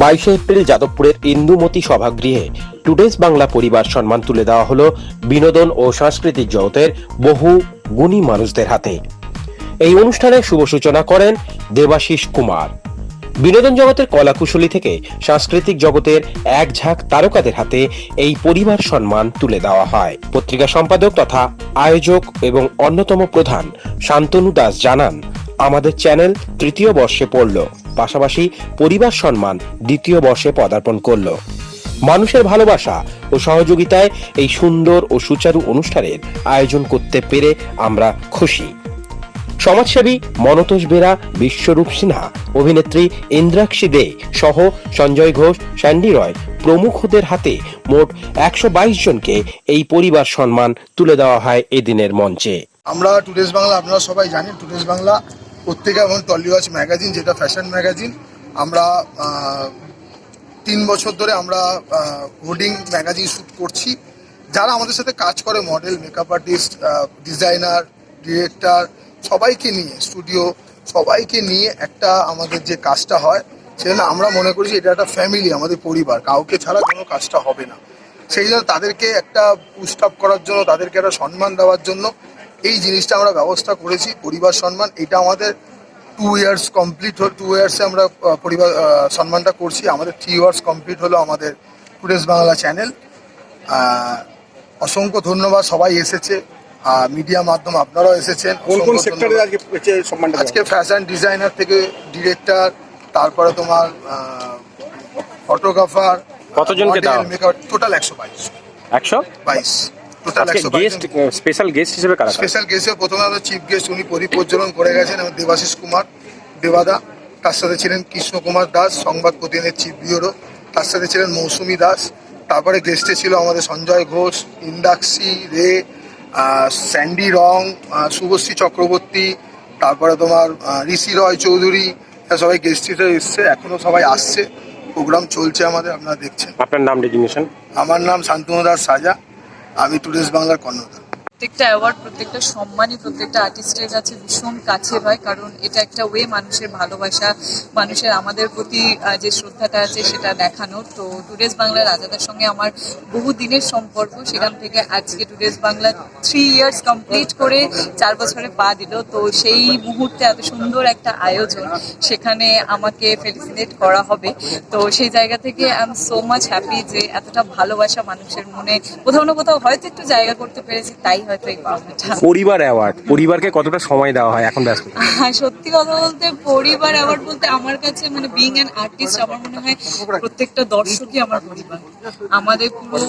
বাইশে এপ্রিল যাদবপুরের ইন্দুমতি সভাগৃহে টুডেস বাংলা পরিবার সম্মান তুলে দেওয়া হলো বিনোদন ও সাংস্কৃতিক জগতের বহু গুণী মানুষদের হাতে। এই অনুষ্ঠানের শুভ সূচনা করেন দেবাশিস কুমার। বিনোদন জগতের কলাকুশলী থেকে সাংস্কৃতিক জগতের এক ঝাঁক তারকাদের হাতে এই পরিবার সম্মান তুলে দেওয়া হয়। পত্রিকা সম্পাদক তথা আয়োজক এবং অন্যতম প্রধান শান্তনু দাস জানান, আমাদের চ্যানেল তৃতীয় বর্ষে পড়ল। পাশাপাশি পরিবার সম্মান দ্বিতীয় বর্ষে পদার্পণ করল। মানুষের ভালোবাসা ও সহযোগিতায় এই সুন্দর ও সুচারু অনুষ্ঠানের আয়োজন করতে পেরে আমরা খুশি। সমাজসেবী মনতোষ বেরা, বিশ্বরূপ সিনহা, অভিনেত্রী ইন্দ্রাক্ষী দে সহ সঞ্জয় ঘোষ, স্যান্ডি রয় প্রমুখদের হাতে মোট একশো বাইশ জনকে এই পরিবার সম্মান তুলে দেওয়া হয় এদিনের মঞ্চে। আমরা টুডেস বাংলা, আপনারা সবাই জানেন টুডেস বাংলা। পত্রিকা এবং টলিওয়াচ ম্যাগাজিন যেটা ফ্যাশন ম্যাগাজিন আমরা তিন বছর ধরে আমরা হোর্ডিং ম্যাগাজিন শ্যুট করছি। যারা আমাদের সাথে কাজ করে model makeup artist designer director সবাইকে নিয়ে স্টুডিও সবাইকে নিয়ে একটা আমাদের যে কাজটা হয়, সেজন্য আমরা মনে করি যে এটা একটা ফ্যামিলি আমাদের পরিবার। কাউকে ছাড়া কোনো কাজটা হবে না। সেই জন্য তাদেরকে একটা পুস্ট আপ করার জন্য, তাদেরকে একটা সম্মান দেওয়ার জন্য এই জিনিসটা আমরা ব্যবস্থা করেছি পরিবার সম্মান এটা আমাদের টু ইয়ার্স কমপ্লিট হল টু ইয়ার্সে আমরা পরিবার সম্মানটা করছি। আমাদের থ্রি ইয়ার্স কমপ্লিট হলো আমাদের টুডেস বাংলা চ্যানেল। অসংখ্য ধন্যবাদ সবাই এসেছে। মিডিয়া মাধ্যম আপনারাও এসেছেন কোন কোন অসংখ্য সেক্টরে ধন্যবাদ। আজকে পেয়েছে সম্মানটা আজকে ফ্যাশন ডিজাইনার থেকে ডিরেক্টর তারপরে তোমার ফটোগ্রাফার কতজনকে মেকআপ টোটাল একশো বাইশ। একশো? বাইশ। টোটাল একশো গেস্ট স্পেশাল গেস্ট হিসেবে কারা কারা? স্পেশাল গেস্টে প্রথমে আমাদের চিফ গেস্ট উনি প্রদীপ প্রজ্বলন করে গেছেন এবং দেবাশিস কুমার দেবাদা তার সাথে ছিলেন কৃষ্ণ কুমার দাস সংবাদ প্রতিনিধির চিফ ব্যুরো তার সাথে ছিলেন মৌসুমী দাস। তারপরে গেস্টে ছিল আমাদের সঞ্জয় ঘোষ ইন্দাক্ষী রে স্যান্ডি রং শুভশ্রী চক্রবর্তী তারপরে তোমার ঋষি রয় চৌধুরী সবাই গেস্ট হিসেবে এসছে এখনও সবাই আসছে। প্রোগ্রাম চলছে আমাদের আপনারা দেখছেন। আপনার নাম ডেজিগনেশন আমার নাম শান্তনু দাস সাজা। আমি টুরিস্ট বাংলার কর্ণধার। প্রত্যেকটা অ্যাওয়ার্ড প্রত্যেকটা সম্মানই প্রত্যেকটা আর্টিস্টের কাছে ভীষণ কাছে হয়, কারণ এটা একটা ওয়ে মানুষের ভালোবাসা, মানুষের আমাদের প্রতি যে শ্রদ্ধাটা আছে সেটা দেখানো তো টুডেস বাংলা রাজাদের সঙ্গে আমার বহু দিনের সম্পর্ক, সেখান থেকে আজকে today's Bangla three years complete করে চার বছরে পা দিল। তো সেই মুহূর্তে এত সুন্দর একটা আয়োজন, সেখানে আমাকে ফেলিসিনেট করা হবে। তো সেই জায়গা থেকে I am so much happy যে এতটা ভালোবাসা মানুষের মনে, কোথাও না কোথাও হয়তো একটু জায়গা করতে পেরেছি, তাই হয়তো এই পাওনাটা পরিবার অ্যাওয়ার্ড পরিবারকে কতটা সময় দেওয়া হয় এখন ব্যস্ত? হ্যাঁ, সত্যি কথা বলতে পরিবার অ্যাওয়ার্ড বলতে আমার কাছে মানে বিং অ্যান আর্টিস্ট আমার মনে হয় প্রত্যেকটা দর্শকই আমার পরিবার। আমাদের পুরো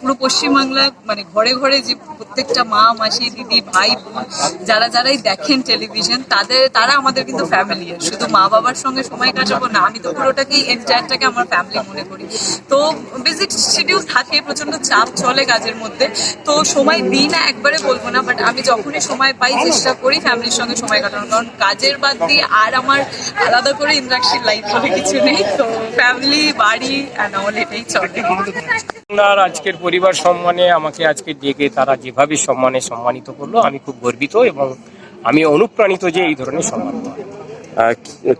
পুরো পশ্চিমবাংলা মানে ঘরে ঘরে যে প্রত্যেকটা মা মাসি দিদি ভাই বোন যারা যারাই দেখেন টেলিভিশন তাদের তারা আমাদের কিন্তু ফ্যামিলি শুধু মা বাবার সঙ্গে সময় কাটাবো না আমি তো পুরোটাকেই এন্টায়ারটাকে আমার ফ্যামিলি মনে করি। তো বেসিক শিডিউল থাকে প্রচণ্ড চাপ চলে কাজের মধ্যে। তো সময় দিই না একবারে বলব না বাট আমি যখনই সময় পাই চেষ্টা করি ফ্যামিলির সঙ্গে সময় কাটানোর। কারণ কাজের বাদ দিয়ে আর আমার আলাদা করে ইন্দ্রাক্ষীর লাইফ বলে কিছু নেই। তো ফ্যামিলি বাড়ি এটাই চলে। বাংলার আজকের পরিবার সম্মানে, আমাকে আজকে ডেকে তারা যেভাবে সম্মানে সম্মানিত করল, আমি খুব গর্বিত এবং আমি অনুপ্রাণিত যে এই ধরনের সম্মান।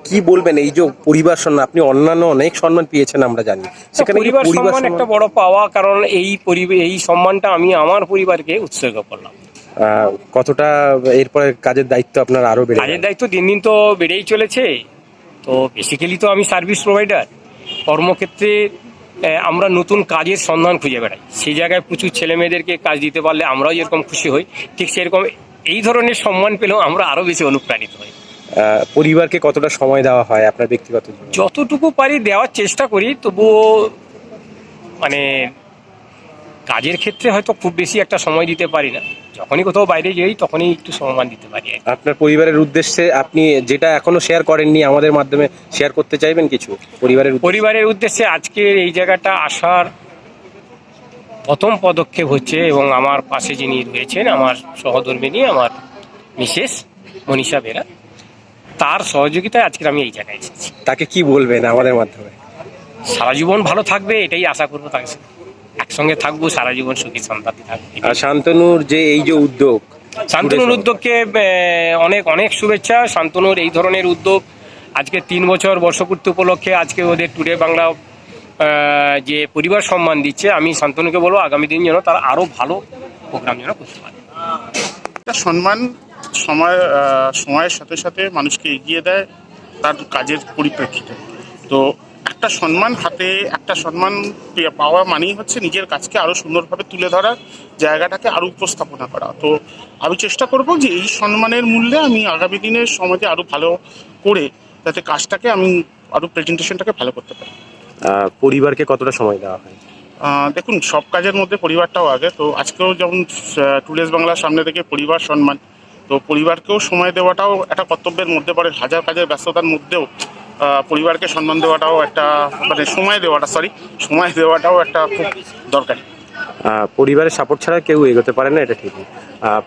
কি- বলবেন? এই যে পরিবার সম্মান আপনি অন্যান্য অনেক সম্মান পেয়েছেন আমরা জানি। সেখানে পরিবার সম্মান একটা বড় পাওয়া কারণ এই এই সম্মানটা আমি আমার পরিবারকে উৎসর্গ করলাম। কতটা এরপরে কাজের দায়িত্ব আপনার আরও বেড়ে কাজের দায়িত্ব দিন দিন তো বেড়েই চলেছে। তো বেসিক্যালি তো আমি সার্ভিস প্রোভাইডার কর্মক্ষেত্রে আমরা নতুন কাজের সন্ধান খুঁজে বেড়াই। সেই জায়গায় প্রচুর ছেলে মেয়েদেরকে কাজ দিতে পারলে আমরাও যেরকম খুশি হই ঠিক সেরকম এই ধরনের সম্মান পেলেও আমরা আরও বেশি অনুপ্রাণিত হই। পরিবারকে কতটা সময় দেওয়া হয় আপনার ব্যক্তিগত যতটুকু পারি দেওয়ার চেষ্টা করি তবুও মানে কাজের ক্ষেত্রে হয়তো খুব বেশি একটা সময় দিতে পারি না। যখনই কোথাও বাইরে যাই তখনই একটু সম্মান দিতে পারি আপনার পরিবারের উদ্দেশ্যে আপনি যেটা এখনও শেয়ার করেননি আমাদের মাধ্যমে শেয়ার করতে চাইবেন কিছু? পরিবারের পরিবারের উদ্দেশ্যে আজকের এই জায়গাটা আসার প্রথম পদক্ষেপ হচ্ছে এবং আমার পাশে যিনি রয়েছেন আমার সহধর্মিনী আমার মিসেস মনীষা বেরা। তার সহযোগিতায় আজকে আমি এই জায়গায় এসেছি। তাকে কি বলবেন আমাদের মাধ্যমে? সারা জীবন ভালো থাকবে এটাই আশা করব তাকে একসঙ্গে থাকব সারা জীবন সুখী সন্তান থাকবে। আর শান্তনুর যে এই যে উদ্যোগ শান্তনুর উদ্যোগকে অনেক অনেক শুভেচ্ছা। শান্তনুর এই ধরনের উদ্যোগ আজকে তিন বছর বর্ষপূর্তি উপলক্ষে আজকে ওদের টুডে বাংলা যে পরিবার সম্মান দিচ্ছে আমি শান্তনুকে বলব আগামী দিন যেন তারা আরও ভালো প্রোগ্রাম যেন করতে পারে। সম্মান সময় সময়ের সাথে সাথে মানুষকে এগিয়ে দেয় তার কাজের পরিপ্রেক্ষিতে। তো একটা সম্মান হাতে একটা সম্মান পাওয়া মানেই হচ্ছে নিজের কাজকে আরও সুন্দরভাবে তুলে ধরার জায়গাটাকে আরও উপস্থাপনা করা। তো আমি চেষ্টা করব যে এই সম্মানের মূল্যে আমি আগামী দিনের সমাজে আরও ভালো করে যাতে কাজটাকে আমি আরও প্রেজেন্টেশনটাকে ভালো করতে পারি। পরিবারকে কতটা সময় দেওয়া হয়? দেখুন সব কাজের মধ্যে পরিবারটাও আগে। তো আজকেও যেমন টুডেস বাংলার সামনে থেকে পরিবার সম্মান তো পরিবারকেও সময় দেওয়াটাও একটা কর্তব্যের মধ্যে পড়ে, হাজার কাজের ব্যস্ততার মধ্যেও পরিবারকে সম্মান দেওয়াটাও একটা মানে সময় দেওয়াটা সরি সময় দেওয়াটাও একটা খুব দরকারি। পরিবারের সাপোর্ট ছাড়া কেউ এগোতে পারে না এটা ঠিকই।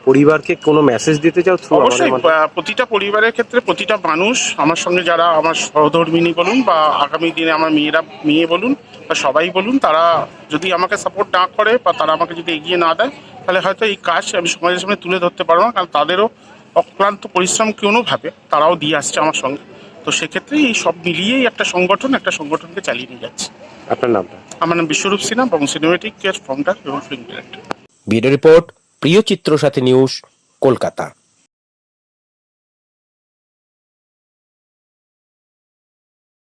পরিবারকে কোনো মেসেজ দিতে চাও থ্রু অবশ্যই প্রতিটা পরিবারের ক্ষেত্রে প্রতিটা মানুষ আমার সঙ্গে যারা আমার সহধর্মিনী বলুন বা আগামী দিনে আমার মেয়েরা মেয়ে বলুন বা সবাই বলুন তারা যদি আমাকে সাপোর্ট না করে বা তারা আমাকে যদি এগিয়ে না দেয় তাহলে হয়তো এই কাজ আমি সমাজের সামনে তুলে ধরতে পারব না কারণ তাদেরও অক্লান্ত পরিশ্রম কোনোভাবে তারাও দিয়ে আসছে আমার সঙ্গে। তো সেক্ষেত্রে এই সব মিলিয়েই একটা সংগঠন একটা সংগঠনকে চালিয়ে নিয়ে যাচ্ছে। আপনার নামটা আমার নাম বিশ্বরূপ সিনহা এবং সিনেমেটিক কেয়ার ফর্মটা এবং ফিল্ম ডিরেক্টর ভিডিও রিপোর্ট প্রিয় চিত্র সাথী নিউজ কলকাতা।